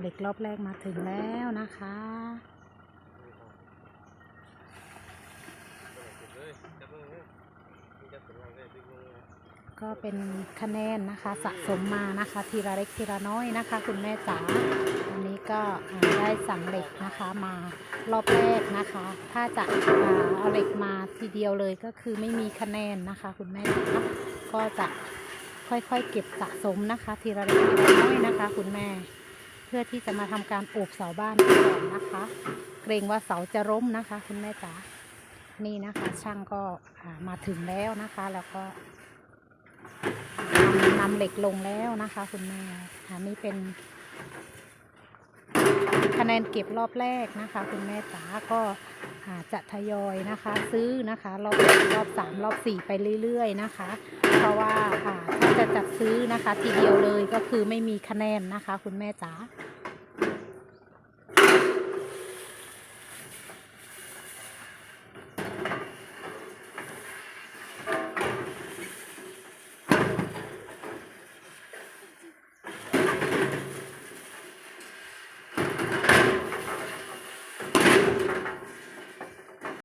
เหล็กรอบแรกมาถึงแล้วนะคะก็เป็นคะแนนนะคะสะสมมานะคะ ทีละเล็กทีละน้อยนะคะ คุณแม่จ๋าอันนี้ก็ได้สั่งเหล็กนะคะมารอบแรกนะคะ ถ้าจะเอาเหล็กมาทีเดียวเลยก็คือไม่มีคะแนนนะคะ คุณแม่จ๋าก็จะค่อยๆเก็บสะสมนะคะ ทีละเล็กทีละน้อยนะคะ คุณแม่ พื่อที่จะมาทำการโอบเสาบ้านก่อนนะคะ เกรงว่าเสาจะล้มนะคะ คุณแม่จ๋านี่นะคะ ช่างก็มาถึงแล้วนะคะ แล้วก็นำเหล็กลงแล้วนะคะ คุณแม่อันนี้เป็น คะแนนเก็บรอบแรกนะคะ คุณแม่จ๋าก็าจะทยอยนะคะ ซื้อนะคะ รอบรอบสามรอบสี่ไปเรื่อย ๆ นะคะ เพราะว่า จัดซื้อนะคะ ทีเดียวเลยก็คือไม่มีคะแนนนะคะ คุณแม่จ๋า